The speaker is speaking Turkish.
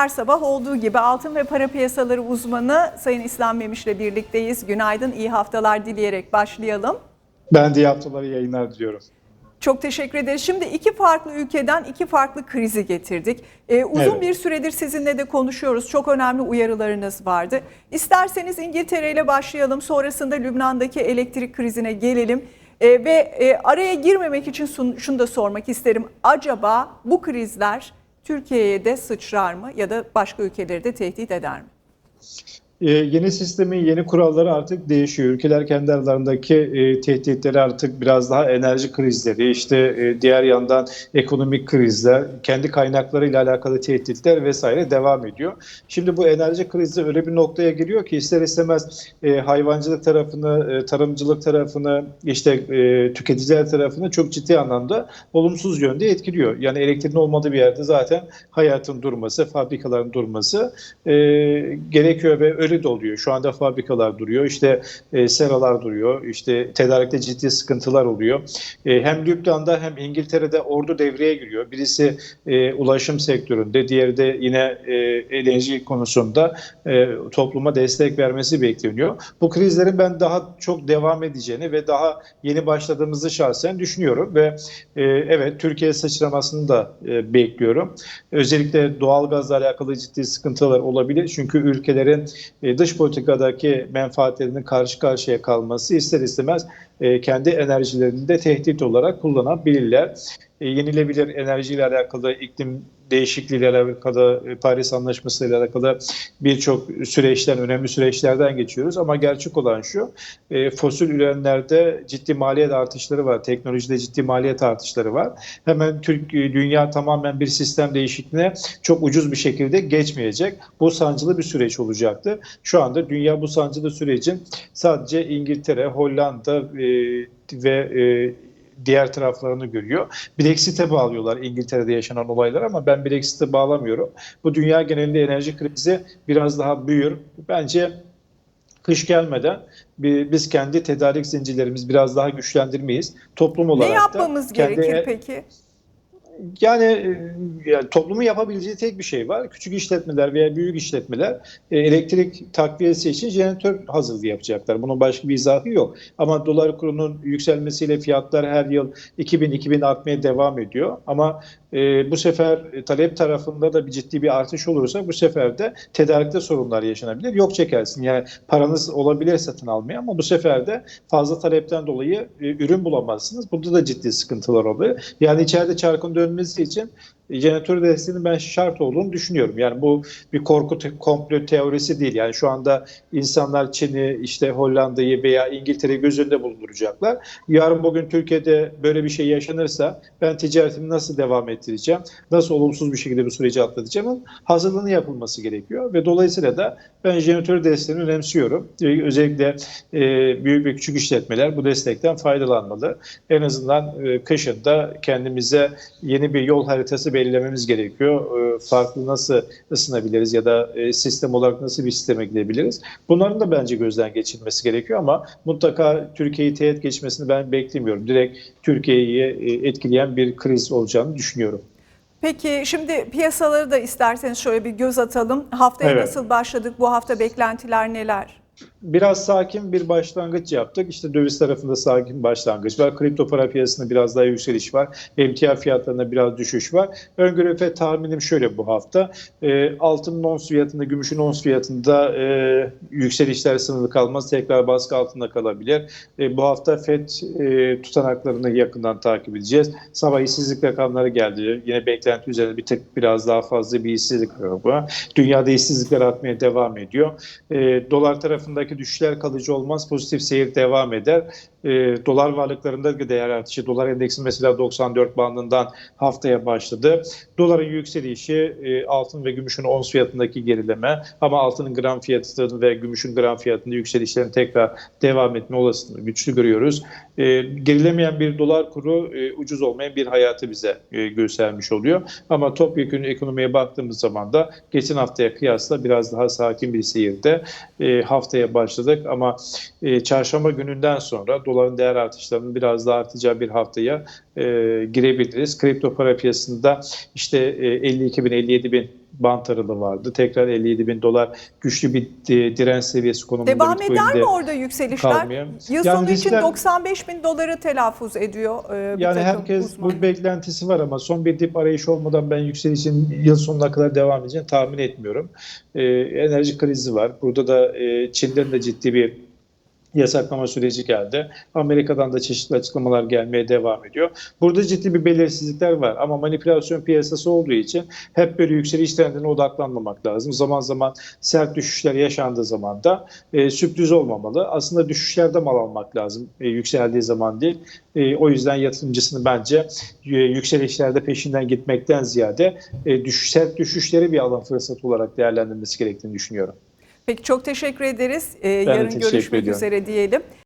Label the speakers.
Speaker 1: Her sabah olduğu gibi altın ve para piyasaları uzmanı Sayın İslam Memiş'le birlikteyiz. Günaydın, iyi haftalar dileyerek başlayalım.
Speaker 2: Ben de iyi haftaları yayınlar diliyorum.
Speaker 1: Çok teşekkür ederiz. Şimdi iki farklı ülkeden iki farklı krizi getirdik. Ee, uzun
Speaker 2: Evet.
Speaker 1: bir süredir sizinle de konuşuyoruz. Çok önemli uyarılarınız vardı. İsterseniz İngiltere ile başlayalım. Sonrasında Lübnan'daki elektrik krizine gelelim. Ee, ve e, araya girmemek için sun- şunu da sormak isterim. Acaba bu krizler Türkiye'ye de sıçrar mı ya da başka ülkeleri de tehdit eder mi?
Speaker 2: Ee, yeni sistemin yeni kuralları artık değişiyor. Ülkeler kendi aralarındaki e, tehditleri artık biraz daha enerji krizleri, işte e, diğer yandan ekonomik krizler, kendi kaynaklarıyla alakalı tehditler vesaire devam ediyor. Şimdi bu enerji krizi öyle bir noktaya geliyor ki ister istemez e, hayvancılık tarafını, e, tarımcılık tarafını, işte e, tüketiciler tarafını çok ciddi anlamda olumsuz yönde etkiliyor. Yani elektriğin olmadığı bir yerde zaten hayatın durması, fabrikaların durması e, gerekiyor ve öyle de oluyor. Şu anda fabrikalar duruyor, işte e, seralar duruyor, işte tedarikte ciddi sıkıntılar oluyor. E, hem Lübnan'da hem İngiltere'de ordu devreye giriyor. Birisi e, ulaşım sektöründe, diğeri de yine e, enerji konusunda e, topluma destek vermesi bekleniyor. Bu krizlerin ben daha çok devam edeceğini ve daha yeni başladığımızı şahsen düşünüyorum ve e, evet Türkiye sıçramasını da e, bekliyorum. Özellikle doğalgazla alakalı ciddi sıkıntılar olabilir. Çünkü ülkelerin dış politikadaki menfaatlerinin karşı karşıya kalması ister istemez e, kendi enerjilerini de tehdit olarak kullanabilirler. E, yenilebilir enerjiyle alakalı, iklim değişikliğiyle alakalı, e, Paris Anlaşması ile alakalı birçok süreçten, önemli süreçlerden geçiyoruz. Ama gerçek olan şu, e, fosil ürünlerde ciddi maliyet artışları var, teknolojide ciddi maliyet artışları var. Hemen Türk dünya tamamen bir sistem değişikliğine çok ucuz bir şekilde geçmeyecek. Bu sancılı bir süreç olacaktı. Şu anda dünya bu sancılı sürecin sadece İngiltere, Hollanda e, ve e, diğer taraflarını görüyor. Brexit'e bağlıyorlar İngiltere'de yaşanan olaylar ama ben Brexit'e bağlamıyorum. Bu dünya genelinde enerji krizi biraz daha büyür. Bence kış gelmeden bi- biz kendi tedarik zincirlerimiz biraz daha güçlendirmeyiz. Toplum
Speaker 1: Ne
Speaker 2: olarak da
Speaker 1: yapmamız
Speaker 2: kendi-
Speaker 1: gerekir peki?
Speaker 2: Yani, e, yani toplumun yapabileceği tek bir şey var. Küçük işletmeler veya büyük işletmeler e, elektrik takviyesi için jeneratör hazırlığı yapacaklar. Bunun başka bir izahı yok. Ama dolar kurunun yükselmesiyle fiyatlar her yıl 2000-2000 artmaya devam ediyor. Ama e, bu sefer e, talep tarafında da bir ciddi bir artış olursa bu sefer de tedarikte sorunlar yaşanabilir. Yok çekersin. Yani paranız olabilir satın almaya ama bu sefer de fazla talepten dolayı e, ürün bulamazsınız. Burada da ciddi sıkıntılar oluyor. Yani içeride çarkın dönmesi için jeneratör desteğinin ben şart olduğunu düşünüyorum. Yani bu bir korku te- komplo teorisi değil. Yani şu anda insanlar Çin'i, işte Hollanda'yı veya İngiltere'yi göz önünde bulunduracaklar. Yarın bugün Türkiye'de böyle bir şey yaşanırsa ben ticaretimi nasıl devam ettireceğim? Nasıl olumsuz bir şekilde bu süreci atlatacağım? Hazırlığının yapılması gerekiyor ve dolayısıyla da ben jeneratör desteğini önemsiyorum. Ee, Özellikle e, büyük ve küçük işletmeler bu destekten faydalanmalı. En azından e, kışında kendimize yeni bir yol haritası belirlememiz gerekiyor. E, farklı nasıl ısınabiliriz ya da e, sistem olarak nasıl bir sisteme gidebiliriz? Bunların da bence gözden geçirilmesi gerekiyor ama mutlaka Türkiye'yi teğet geçmesini ben beklemiyorum. Direkt Türkiye'yi e, etkileyen bir kriz olacağını düşünüyorum.
Speaker 1: Peki şimdi piyasaları da isterseniz şöyle bir göz atalım. Haftaya
Speaker 2: Evet.
Speaker 1: nasıl başladık? Bu hafta beklentiler neler?
Speaker 2: Biraz sakin bir başlangıç yaptık. İşte döviz tarafında sakin başlangıç var. Kripto para piyasasında biraz daha yükseliş var. Emtia fiyatlarında biraz düşüş var. Öngörü ve tahminim şöyle bu hafta. E, altının ons fiyatında, gümüşün ons fiyatında e, yükselişler sınırlı kalmaz. Tekrar baskı altında kalabilir. E, bu hafta FED e, tutanaklarını yakından takip edeceğiz. Sabah işsizlik rakamları geldi. Yine beklenti üzerinde bir tık biraz daha fazla bir işsizlik rakamı. Dünyada işsizlikler artmaya devam ediyor. E, dolar tarafındaki düşüşler kalıcı olmaz. Pozitif seyir devam eder. E, dolar varlıklarında değer artışı. Dolar endeksi mesela 94 bandından haftaya başladı. Doların yükselişi e, altın ve gümüşün ons fiyatındaki gerileme ama altının gram fiyatının ve gümüşün gram fiyatında yükselişlerin tekrar devam etme olasılığını güçlü görüyoruz. E, gerilemeyen bir dolar kuru e, ucuz olmayan bir hayatı bize e, göstermiş oluyor. Ama topyekun ekonomiye baktığımız zaman da geçen haftaya kıyasla biraz daha sakin bir seyirde e, haftaya başladık ama e, çarşamba gününden sonra doların değer artışlarının biraz daha artacağı bir haftaya e, girebiliriz. Kripto para piyasasında işte e, 52 bin 57 bin bant aralığı vardı. Tekrar 57 bin dolar güçlü bir e, direnç seviyesi konumunda
Speaker 1: Devam eder mi orada yükselişler?
Speaker 2: kalmıyor.
Speaker 1: Yıl
Speaker 2: Yani
Speaker 1: sonu için
Speaker 2: riskler-
Speaker 1: 95 bin doları telaffuz ediyor e, bir
Speaker 2: Yani herkes
Speaker 1: uzmanlar.
Speaker 2: bu beklentisi var ama son bir dip arayışı olmadan ben yükselişin yıl sonuna kadar devam edeceğini tahmin etmiyorum. Ee, enerji krizi var. Burada da e, Çin'den de ciddi bir yasaklama süreci geldi. Amerika'dan da çeşitli açıklamalar gelmeye devam ediyor. Burada ciddi bir belirsizlikler var ama manipülasyon piyasası olduğu için hep böyle yükseliş trendine odaklanmamak lazım. Zaman zaman sert düşüşler yaşandığı zaman da e, sürpriz olmamalı. Aslında düşüşlerde mal almak lazım e, yükseldiği zaman değil. E, o yüzden yatırımcısını bence e, yükselişlerde peşinden gitmekten ziyade e, düşüş, sert düşüşleri bir alım fırsatı olarak değerlendirmesi gerektiğini düşünüyorum.
Speaker 1: Peki çok teşekkür ederiz. E,
Speaker 2: de
Speaker 1: yarın
Speaker 2: teşekkür
Speaker 1: görüşmek
Speaker 2: ediyorum.
Speaker 1: üzere diyelim.